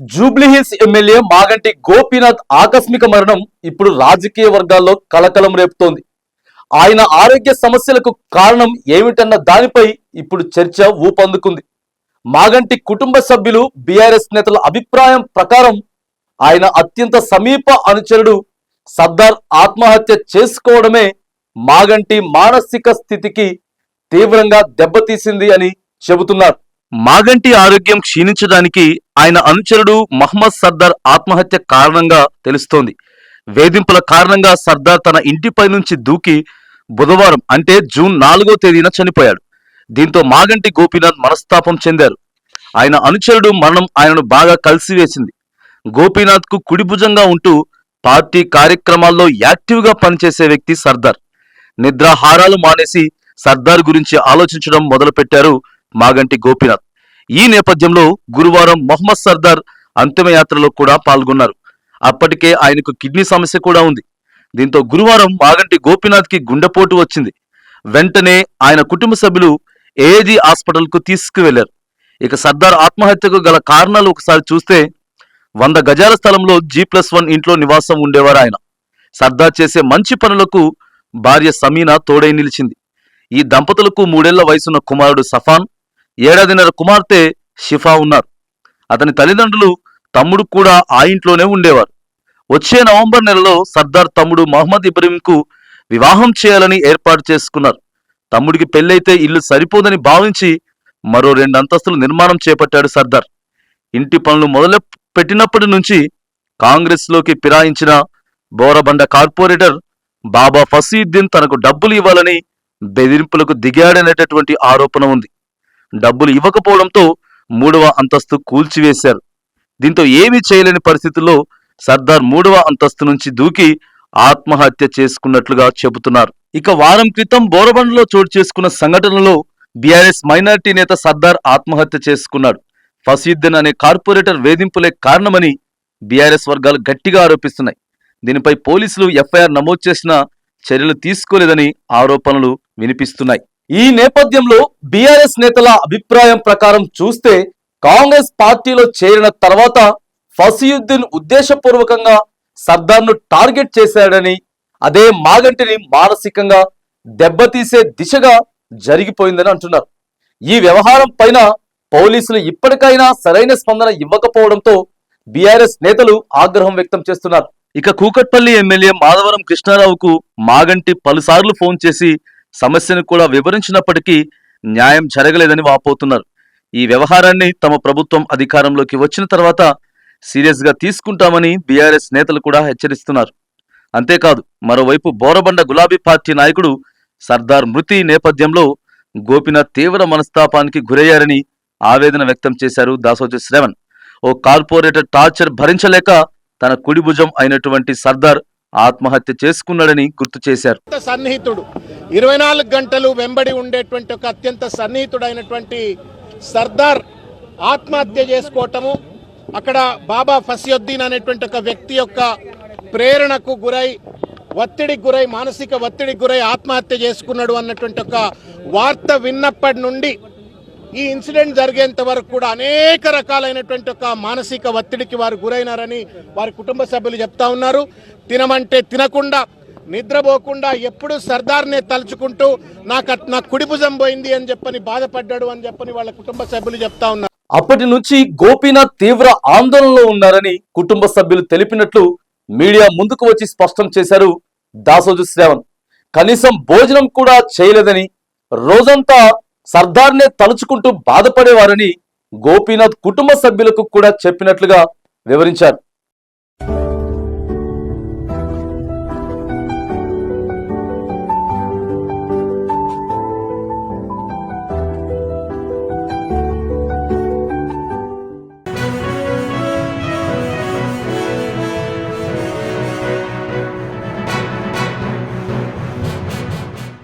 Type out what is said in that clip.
Jubilee Hills MLA Maganti Gopinath ఆకస్మిక మరణం ఇప్పుడు రాజకీయ వర్గాల్లో కలకలం రేపుతోంది. ఆయన ఆరోగ్య సమస్యలకు కారణం ఏమిటన్న దానిపై ఇప్పుడు చర్చ ఊపందుకుంది. మాగంటి కుటుంబ సభ్యులు బీఆర్ఎస్ నేతల అభిప్రాయం ప్రకారం ఆయన అత్యంత సమీప అనుచరుడు సర్దార్ ఆత్మహత్య చేసుకోవడమే మాగంటి మానసిక స్థితికి తీవ్రంగా దెబ్బతీసింది అని చెబుతున్నారు. మాగంటి ఆరోగ్యం క్షీణించడానికి ఆయన అనుచరుడు మహమ్మద్ సర్దార్ ఆత్మహత్య కారణంగా తెలుస్తోంది. వేధింపుల కారణంగా సర్దార్ తన ఇంటిపై నుంచి దూకి బుధవారం అంటే జూన్ నాలుగో తేదీన చనిపోయాడు. దీంతో మాగంటి గోపీనాథ్ మనస్తాపం చెందారు. ఆయన అనుచరుడు మరణం ఆయనను బాగా కలిసివేసింది. గోపీనాథ్కు కుడిభుజంగా ఉంటూ పార్టీ కార్యక్రమాల్లో యాక్టివ్గా పనిచేసే వ్యక్తి సర్దార్. నిద్రాహారాలు మానేసి సర్దార్ గురించి ఆలోచించడం మొదలుపెట్టారు మాగంటి గోపీనాథ్. ఈ నేపథ్యంలో గురువారం మొహమ్మద్ సర్దార్ అంతిమయాత్రలో కూడా పాల్గొన్నారు. అప్పటికే ఆయనకు కిడ్నీ సమస్య కూడా ఉంది. దీంతో గురువారం మాగంటి గోపినాథ్కి గుండెపోటు వచ్చింది. వెంటనే ఆయన కుటుంబ సభ్యులు ఏజీ హాస్పిటల్కు తీసుకువెళ్ళారు. ఇక సర్దార్ ఆత్మహత్యకు గల కారణాలు ఒకసారి చూస్తే వంద గజాల స్థలంలో జీ ప్లస్ వన్ ఇంట్లో నివాసం ఉండేవారు ఆయన. సర్దార్ చేసే మంచి పనులకు భార్య సమీనా తోడై నిలిచింది. ఈ దంపతులకు మూడేళ్ళ వయసున్న కుమారుడు సఫాన్ ఏడాదిన్నర కుమార్తె షిఫా ఉన్నారు. అతని తల్లిదండ్రులు తమ్ముడు కూడా ఆ ఇంట్లోనే ఉండేవారు. వచ్చే నవంబర్ నెలలో సర్దార్ తమ్ముడు మహమ్మద్ ఇబ్రహీంకు వివాహం చేయాలని ఏర్పాటు చేసుకున్నారు. తమ్ముడికి పెళ్ళైతే ఇల్లు సరిపోదని భావించి మరో రెండు అంతస్తులు నిర్మాణం చేపట్టాడు సర్దార్. ఇంటి పనులు మొదలు పెట్టినప్పటి నుంచి కాంగ్రెస్లోకి పిరాయించిన ఫిరాయించిన బోరబండ కార్పొరేటర్ బాబా ఫసీద్దీన్ తనకు డబ్బులు ఇవ్వాలని బెదిరింపులకు దిగాడనేటటువంటి ఆరోపణ ఉంది. డబ్బులు ఇవ్వకపోవడంతో మూడవ అంతస్తు కూల్చివేశారు. దీంతో ఏమీ చేయలేని పరిస్థితుల్లో సర్దార్ మూడవ అంతస్తు నుంచి దూకి ఆత్మహత్య చేసుకున్నట్లుగా చెబుతున్నారు. ఇక వారం క్రితం బోరబండలో చోటు చేసుకున్న సంఘటనలో బీఆర్ఎస్ మైనారిటీ నేత సర్దార్ ఆత్మహత్య చేసుకున్నాడు. ఫసీద్దీన్ అనే కార్పొరేటర్ వేధింపులే కారణమని బీఆర్ఎస్ వర్గాలు గట్టిగా ఆరోపిస్తున్నాయి. దీనిపై పోలీసులు ఎఫ్ఐఆర్ నమోదు చేసిన చర్యలు తీసుకోలేదని ఆరోపణలు వినిపిస్తున్నాయి. ఈ నేపథ్యంలో బీఆర్ఎస్ నేతల అభిప్రాయం ప్రకారం చూస్తే కాంగ్రెస్ పార్టీలో చేరిన తర్వాత ఫసీయుద్దీన్ ఉద్దేశపూర్వకంగా సర్దార్ను టార్గెట్ చేశాడని అదే మాగంటిని మానసికంగా దెబ్బతీసే దిశగా జరిగిపోయిందని అంటున్నారు. ఈ వ్యవహారం పైన పోలీసులు ఇప్పటికైనా సరైన స్పందన ఇవ్వకపోవడంతో బీఆర్ఎస్ నేతలు ఆగ్రహం వ్యక్తం చేస్తున్నారు. ఇక కూకట్పల్లి ఎమ్మెల్యే మాధవరం కృష్ణారావుకు మాగంటి పలుసార్లు ఫోన్ చేసి సమస్యను కూడా వివరించినప్పటికీ న్యాయం జరగలేదని వాపోతున్నారు. ఈ వ్యవహారాన్ని తమ ప్రభుత్వం అధికారంలోకి వచ్చిన తర్వాత సీరియస్గా తీసుకుంటామని బీఆర్ఎస్ నేతలు కూడా హెచ్చరిస్తున్నారు. అంతేకాదు మరోవైపు బోరబండ గులాబీ పార్టీ నాయకుడు సర్దార్ మృతి నేపథ్యంలో గోపినాథ్ తీవ్ర మనస్తాపానికి గురయ్యారని ఆవేదన వ్యక్తం చేశారు దాసోజి శ్రవణ్. ఓ కార్పొరేటర్ టార్చర్ భరించలేక తన కుడి భుజం అయినటువంటి సర్దార్ ఆత్మహత్య చేసుకున్నాడని గుర్తు చేశారు. సన్నిహితుడు. ఇరవై నాలుగు గంటలు వెంబడి ఉండేటువంటి ఒక అత్యంత సన్నిహితుడైనటువంటి సర్దార్ ఆత్మహత్య చేసుకోవటము అక్కడ బాబా ఫసియుద్దీన్ అనేటువంటి ఒక వ్యక్తి యొక్క ప్రేరణకు గురై ఒత్తిడికి గురై మానసిక ఒత్తిడికి గురై ఆత్మహత్య చేసుకున్నాడు అన్నటువంటి ఒక వార్త విన్నప్పటి నుండి ఈ ఇన్సిడెంట్ జరిగేంత వరకు కూడా అనేక రకాలైనటువంటి ఒక మానసిక ఒత్తిడికి వారు గురైనారని వారి కుటుంబ సభ్యులు చెప్తా ఉన్నారు. తినమంటే తినకుండా నిద్రపోకుండా ఎప్పుడు సర్దార్నే తలుచుకుంటూ నాకు నా కుడిభుజం పోయింది అని చెప్పని బాధపడ్డాడు అని చెప్పని వాళ్ళ కుటుంబ సభ్యులు చెప్తా ఉన్నారు. అప్పటి నుంచి గోపీనాథ్ తీవ్ర ఆందోళనలో ఉన్నారని కుటుంబ సభ్యులు తెలిపినట్లు మీడియా ముందుకు వచ్చి స్పష్టం చేశారు దాసోజు శ్రావణ్. కనీసం భోజనం కూడా చేయలేదని రోజంతా సర్దార్నే తలుచుకుంటూ బాధపడేవారని గోపీనాథ్ కుటుంబ సభ్యులకు కూడా చెప్పినట్లుగా వివరించారు.